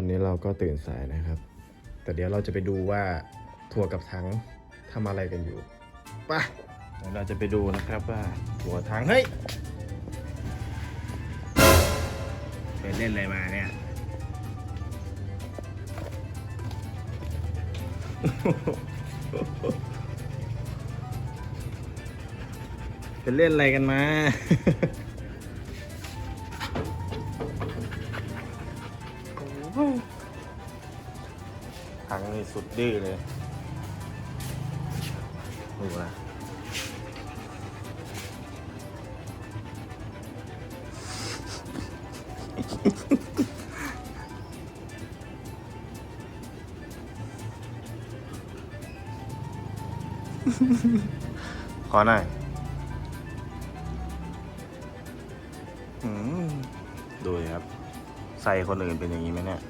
วันนี้เราก็ตื่นสายนะครับ แต่เดี๋ยวเราจะไปดูว่าถั่วกับถังทำอะไรกันอยู่ไปะเดี๋ยวเราจะไปดูนะครับว่าถั่วถังเฮ้ยไปเล่นอะไรมาเนี่ยเป็นเล่นอะไรกันมา ดื้อเลยดูนะขอหน่อยอืมดูเลยครับ ใส่คนอื่นเป็นอย่างนี้ไหมเนี่ย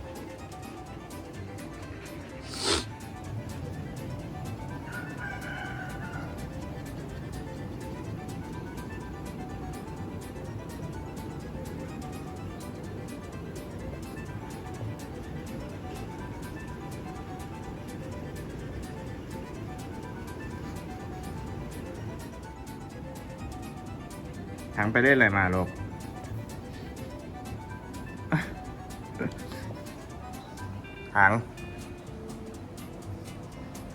ถังไปได้อะไรมาลูกถัง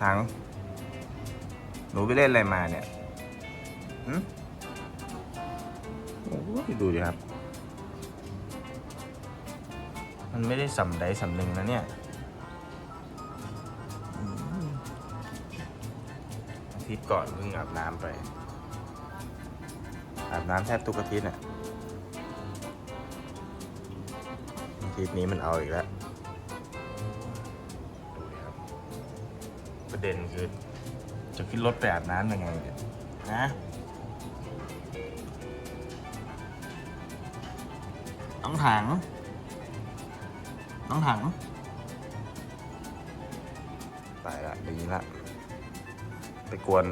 ถังหนูไปเล่นอะไรมาเนี่ยหึโอ้ยดูดิครับ มันไม่ได้สำใดสำหนึ่งนะเนี่ยอาทิตย์ก่อนเพิ่งอาบน้ำไป อาบน้ำแทบทุกอาทิตย์น่ะอาทิตย์นี้มันเอาอีกแล้วดูดิครับ ประเด็นคือ จะขึ้นรถไปอาบน้ำยังไงเนี่ยนะน้องถัง น้องถัง ตายละดีละ ไปกวน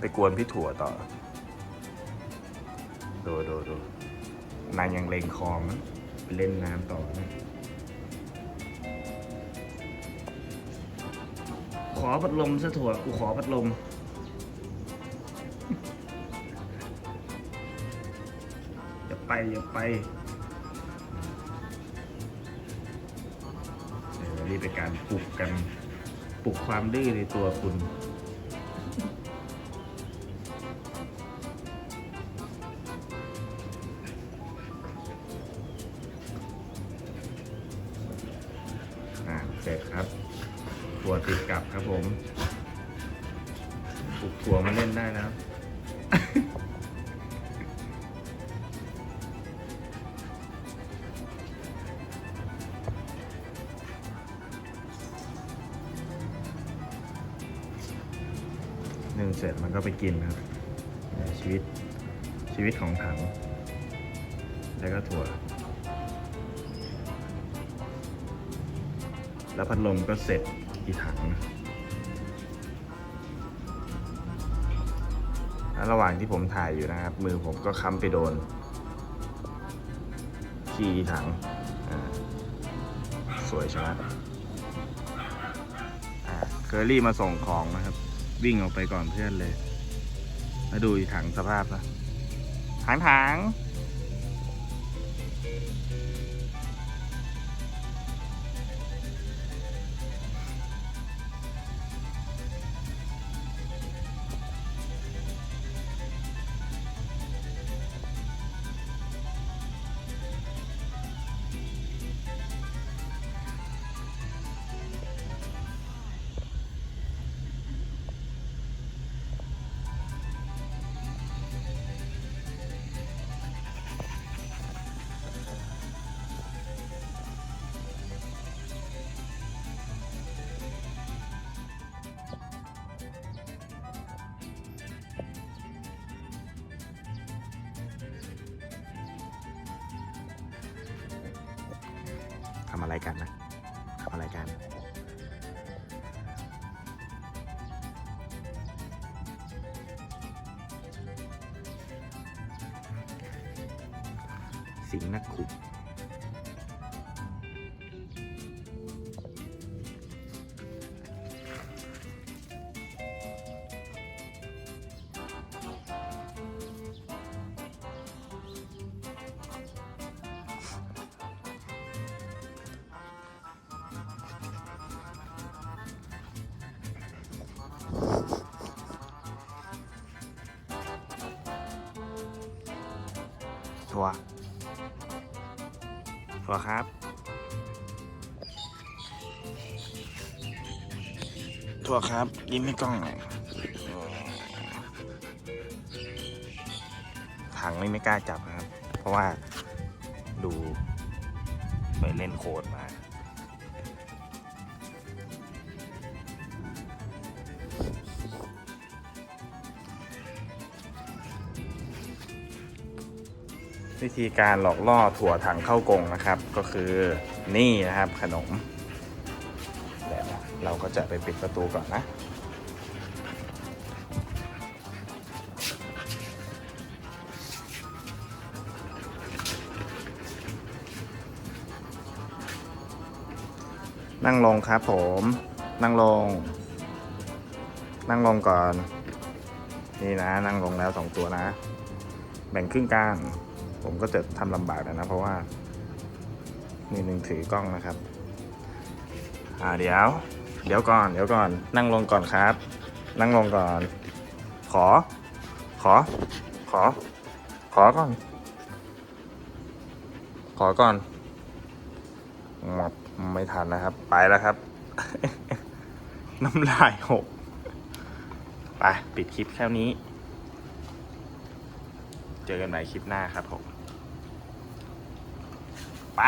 ไปกวนพี่ถั่วต่อ ดูดูดูนางยังเลงคลองนะไปเล่นน้ำต่อนะ ขอพัดลมซะถั่วกูขอพัดลม อย่าไปอย่าไปเดี๋ยวรีบเป็นการปลุกกันปลุกความดื้อในตัวคุณ กลับครับผมปลุกถั่วมาเล่นได้แล้วหนึ่งเสร็จมันก็ไปกินครับเนี่ยชีวิตชีวิตของถัง แล้วก็ถั่ว แล้วพัดลมก็เสร็จ กี่ถังนะแล้วระหว่างที่ผมถ่ายอยู่นะครับ มือผมก็ค้ำไปโดน ขี้ถังสวยใช่ไหมอ่าเคอรี่มาส่งของนะครับ วิ่งออกไปก่อนเพื่อนเลย มาดูถังสภาพนะถังถัง กันนะอะไรกันสิงห์นักขุด ถั่วครับ ถั่วครับ ยิ้มให้กล้องหน่อยถังนี่ไม่กล้าจับนะครับ เพราะว่าดูไปเล่นโคดมา วิธีการหลอกล่อถั่วถังเข้ากงนะครับ ก็คือนี่นะครับขนมเดี๋ยวเราก็จะไปปิดประตูก่อนนะนั่งลงครับผม นั่งลง นั่งลงก่อน นี่นะ นั่งลงแล้วสองตัวนะ แบ่งครึ่งกลาง ผมก็จะทำลำบากนอยนะเพราะว่ามีหนึ่งถือกล้องนะครับ อ่าเดี๋ยว เดี๋ยวก่อน เดี๋ยวก่อน นั่งลงก่อนครับ นั่งลงก่อน ขอ ขอ ขอ ขอก่อน ขอก่อนไม่ทันนะครับ ไปแล้วครับ น้ำลายหก ไป ปิดคลิปแค่นี้ เจอกันใหม่คลิปหน้าครับผม ไป